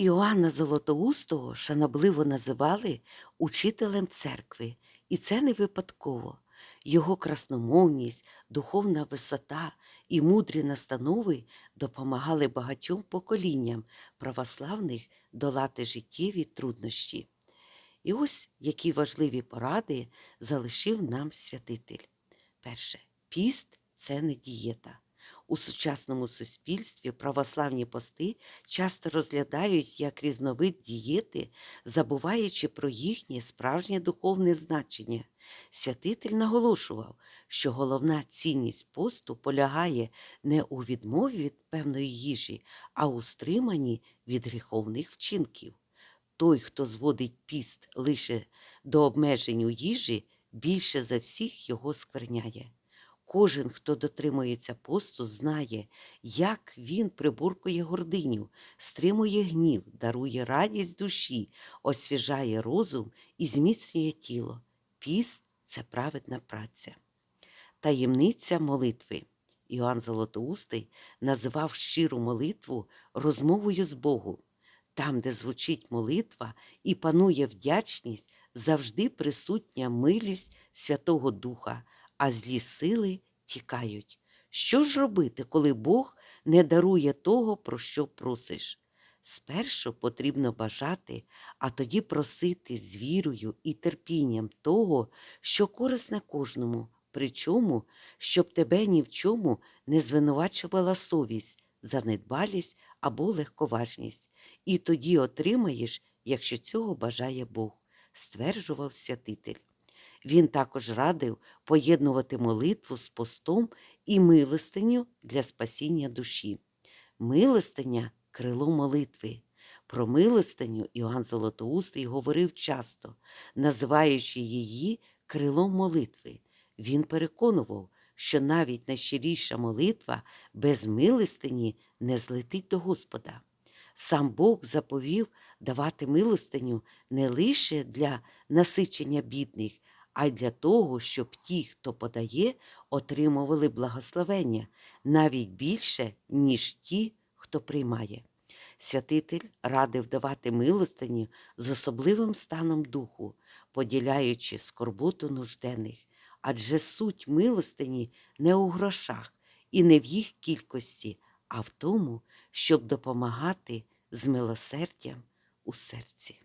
Іоанна Золотоустого шанобливо називали учителем церкви, і це не випадково. Його красномовність, духовна висота і мудрі настанови допомагали багатьом поколінням православних долати життєві труднощі. І ось які важливі поради залишив нам святитель. Перше, піст це не дієта. У сучасному суспільстві православні пости часто розглядають як різновид дієти, забуваючи про їхнє справжнє духовне значення. Святитель наголошував, що головна цінність посту полягає не у відмові від певної їжі, а у стриманні від гріховних вчинків. Той, хто зводить піст лише до обмежень у їжі, більше за всіх його скверняє. Кожен, хто дотримується посту, знає, як він приборкує гординю, стримує гнів, дарує радість душі, освіжає розум і зміцнює тіло. Піст це праведна праця. Таємниця молитви. Іоанн Золотоустий називав щиру молитву розмовою з Богом. Там, де звучить молитва і панує вдячність, завжди присутня милість Святого Духа, а злі сили тікають. Що ж робити, коли Бог не дарує того, про що просиш? Спершу потрібно бажати, а тоді просити з вірою і терпінням того, що корисне кожному, причому, щоб тебе ні в чому не звинувачувала совість, занедбалість або легковажність, і тоді отримаєш, якщо цього бажає Бог, стверджував святитель. Він також радив поєднувати молитву з постом і милостиню для спасіння душі. Милостиня крило молитви. Про милостиню Іоанн Золотоустий говорив часто, називаючи її крилом молитви. Він переконував, що навіть найщиріша молитва без милостині не злетить до Господа. Сам Бог заповів давати милостиню не лише для насичення бідних, а й для того, щоб ті, хто подає, отримували благословення навіть більше, ніж ті, хто приймає. Святитель радив давати милостині з особливим станом духу, поділяючи скорботу нужденних, адже суть милостині не у грошах і не в їх кількості, а в тому, щоб допомагати з милосердям у серці.